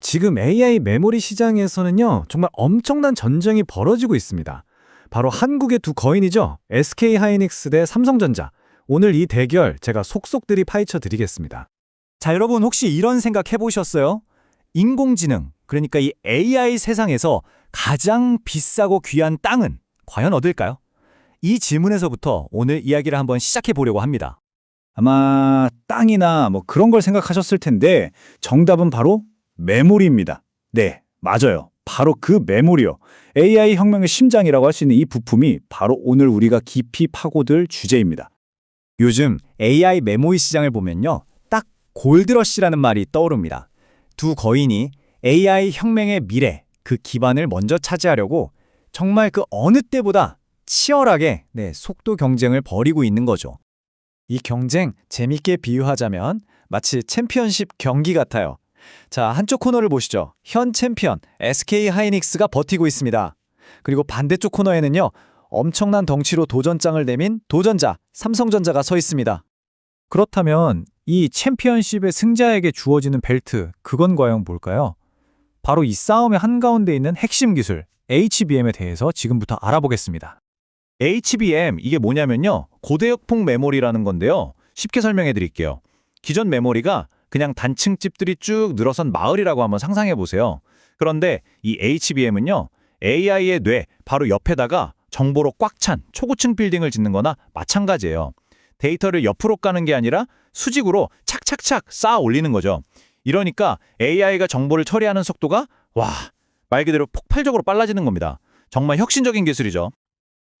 지금 AI 메모리 시장에서는요, 정말 엄청난 전쟁이 벌어지고 있습니다. 바로 한국의 두 거인이죠. SK 하이닉스 대 삼성전자. 오늘 이 대결 제가 속속들이 파헤쳐 드리겠습니다. 자, 여러분 혹시 이런 생각 해보셨어요? 인공지능, 그러니까 이 AI 세상에서 가장 비싸고 귀한 땅은 과연 어딜까요? 이 질문에서부터 오늘 이야기를 한번 시작해 보려고 합니다. 아마 땅이나 뭐 그런 걸 생각하셨을 텐데 정답은 바로 메모리입니다. 네, 맞아요. 바로 그 메모리요. AI 혁명의 심장이라고 할 수 있는 이 부품이 바로 오늘 우리가 깊이 파고들 주제입니다. 요즘 AI 메모리 시장을 보면요. 딱 골드러시라는 말이 떠오릅니다. 두 거인이 AI 혁명의 미래, 그 기반을 먼저 차지하려고 정말 그 어느 때보다 치열하게 네, 속도 경쟁을 벌이고 있는 거죠. 이 경쟁 재밌게 비유하자면 마치 챔피언십 경기 같아요. 자, 한쪽 코너를 보시죠. 현 챔피언 SK 하이닉스가 버티고 있습니다. 그리고 반대쪽 코너에는요. 엄청난 덩치로 도전장을 내민 도전자 삼성전자가 서 있습니다. 그렇다면 이 챔피언십의 승자에게 주어지는 벨트, 그건 과연 뭘까요? 바로 이 싸움의 한가운데 있는 핵심 기술, HBM에 대해서 지금부터 알아보겠습니다. HBM 이게 뭐냐면요. 고대역폭 메모리라는 건데요. 쉽게 설명해 드릴게요. 기존 메모리가 그냥 단층 집들이 쭉 늘어선 마을이라고 한번 상상해 보세요. 그런데 이 HBM은요. AI의 뇌 바로 옆에다가 정보로 꽉 찬 초고층 빌딩을 짓는 거나 마찬가지예요. 데이터를 옆으로 까는 게 아니라 수직으로 착착착 쌓아 올리는 거죠. 이러니까 AI가 정보를 처리하는 속도가 와, 말 그대로 폭발적으로 빨라지는 겁니다. 정말 혁신적인 기술이죠.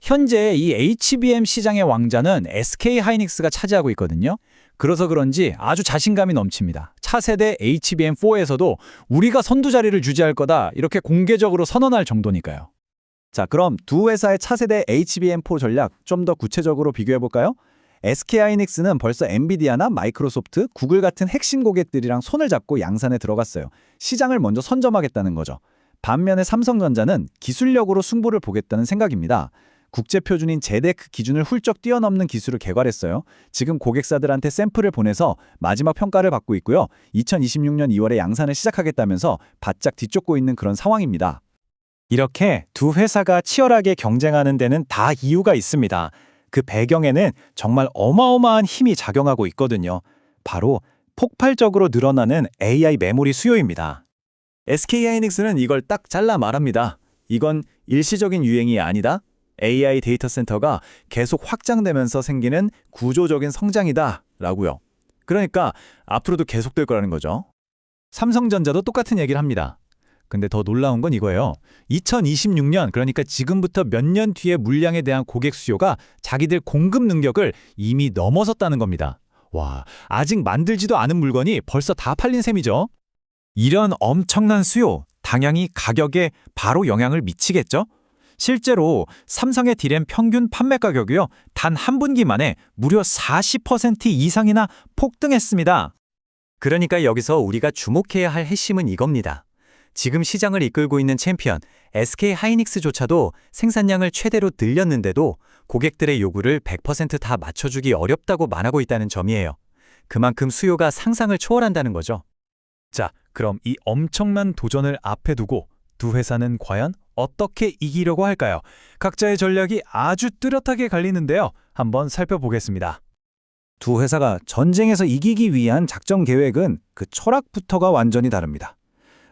현재 이 HBM 시장의 왕자는 SK 하이닉스가 차지하고 있거든요. 그래서 그런지 아주 자신감이 넘칩니다. 차세대 HBM4에서도 우리가 선두 자리를 유지할 거다 이렇게 공개적으로 선언할 정도니까요. 자, 그럼 두 회사의 차세대 HBM4 전략 좀 더 구체적으로 비교해 볼까요? SK 하이닉스는 벌써 엔비디아나 마이크로소프트, 구글 같은 핵심 고객들이랑 손을 잡고 양산에 들어갔어요. 시장을 먼저 선점하겠다는 거죠. 반면에 삼성전자는 기술력으로 승부를 보겠다는 생각입니다. 국제 표준인 제데크 기준을 훌쩍 뛰어넘는 기술을 개발했어요. 지금 고객사들한테 샘플을 보내서 마지막 평가를 받고 있고요. 2026년 2월에 양산을 시작하겠다면서 바짝 뒤쫓고 있는 그런 상황입니다. 이렇게 두 회사가 치열하게 경쟁하는 데는 다 이유가 있습니다. 그 배경에는 정말 어마어마한 힘이 작용하고 있거든요. 바로 폭발적으로 늘어나는 AI 메모리 수요입니다. SK 하이닉스는 이걸 딱 잘라 말합니다. 이건 일시적인 유행이 아니다. AI 데이터 센터가 계속 확장되면서 생기는 구조적인 성장이다. 라고요. 그러니까 앞으로도 계속될 거라는 거죠. 삼성전자도 똑같은 얘기를 합니다. 근데 더 놀라운 건 이거예요. 2026년, 그러니까 지금부터 몇 년 뒤에 물량에 대한 고객 수요가 자기들 공급 능력을 이미 넘어섰다는 겁니다. 와, 아직 만들지도 않은 물건이 벌써 다 팔린 셈이죠. 이런 엄청난 수요, 당연히 가격에 바로 영향을 미치겠죠? 실제로 삼성의 디램 평균 판매 가격이요. 단 한 분기 만에 무려 40% 이상이나 폭등했습니다. 그러니까 여기서 우리가 주목해야 할 핵심은 이겁니다. 지금 시장을 이끌고 있는 챔피언 SK 하이닉스조차도 생산량을 최대로 늘렸는데도 고객들의 요구를 100%다 맞춰주기 어렵다고 말하고 있다는 점이에요. 그만큼 수요가 상상을 초월한다는 거죠. 자, 그럼 이 엄청난 도전을 앞에 두고 두 회사는 과연 어떻게 이기려고 할까요? 각자의 전략이 아주 뚜렷하게 갈리는데요. 한번 살펴보겠습니다. 두 회사가 전쟁에서 이기기 위한 작전 계획은 그 철학부터가 완전히 다릅니다.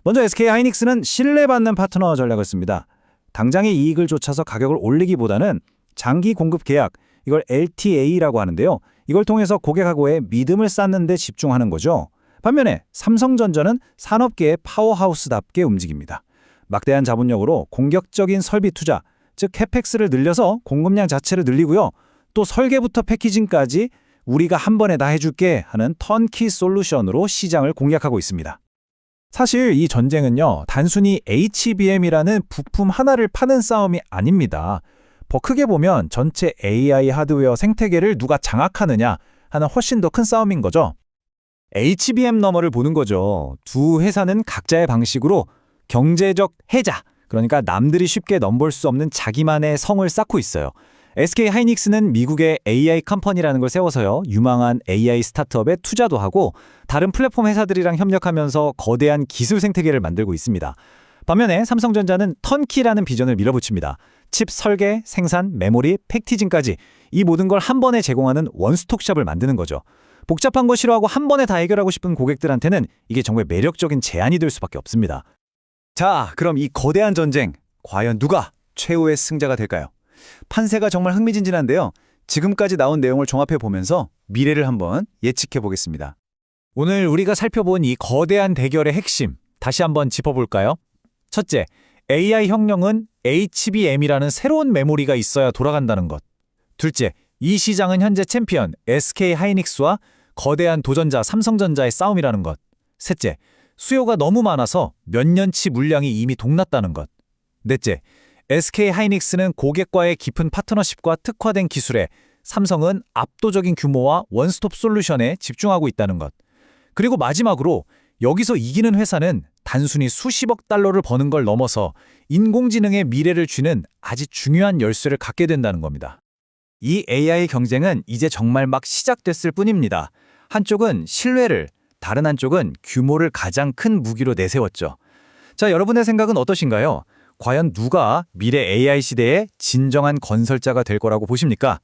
먼저 SK 하이닉스는 신뢰받는 파트너 전략을 씁니다. 당장의 이익을 쫓아서 가격을 올리기보다는 장기 공급 계약, 이걸 LTA라고 하는데요. 이걸 통해서 고객하고의 믿음을 쌓는 데 집중하는 거죠. 반면에 삼성전자는 산업계의 파워하우스답게 움직입니다. 막대한 자본력으로 공격적인 설비 투자, 즉 캐펙스를 늘려서 공급량 자체를 늘리고요. 또 설계부터 패키징까지 우리가 한 번에 다 해줄게 하는 턴키 솔루션으로 시장을 공략하고 있습니다. 사실 이 전쟁은요, 단순히 HBM이라는 부품 하나를 파는 싸움이 아닙니다. 더 크게 보면 전체 AI 하드웨어 생태계를 누가 장악하느냐 하는 훨씬 더 큰 싸움인 거죠. HBM 너머를 보는 거죠. 두 회사는 각자의 방식으로 경제적 해자, 그러니까 남들이 쉽게 넘볼 수 없는 자기만의 성을 쌓고 있어요. SK 하이닉스는 미국의 AI 컴퍼니라는 걸 세워서요. 유망한 AI 스타트업에 투자도 하고 다른 플랫폼 회사들이랑 협력하면서 거대한 기술 생태계를 만들고 있습니다. 반면에 삼성전자는 턴키라는 비전을 밀어붙입니다. 칩 설계, 생산, 메모리, 패키징까지 이 모든 걸 한 번에 제공하는 원스톱샵을 만드는 거죠. 복잡한 거 싫어하고 한 번에 다 해결하고 싶은 고객들한테는 이게 정말 매력적인 제안이 될 수밖에 없습니다. 자, 그럼 이 거대한 전쟁 과연 누가 최후의 승자가 될까요? 판세가 정말 흥미진진한데요. 지금까지 나온 내용을 종합해 보면서 미래를 한번 예측해 보겠습니다. 오늘 우리가 살펴본 이 거대한 대결의 핵심 다시 한번 짚어볼까요? 첫째, AI 혁명은 HBM이라는 새로운 메모리가 있어야 돌아간다는 것. 둘째, 이 시장은 현재 챔피언 SK 하이닉스와 거대한 도전자 삼성전자의 싸움이라는 것. 셋째, 수요가 너무 많아서 몇 년치 물량이 이미 동났다는 것. 넷째, SK 하이닉스는 고객과의 깊은 파트너십과 특화된 기술에 삼성은 압도적인 규모와 원스톱 솔루션에 집중하고 있다는 것. 그리고 마지막으로 여기서 이기는 회사는 단순히 수십억 달러를 버는 걸 넘어서 인공지능의 미래를 쥐는 아주 중요한 열쇠를 갖게 된다는 겁니다. 이 AI 경쟁은 이제 정말 막 시작됐을 뿐입니다. 한쪽은 신뢰를, 다른 한쪽은 규모를 가장 큰 무기로 내세웠죠. 자, 여러분의 생각은 어떠신가요? 과연 누가 미래 AI 시대의 진정한 건설자가 될 거라고 보십니까?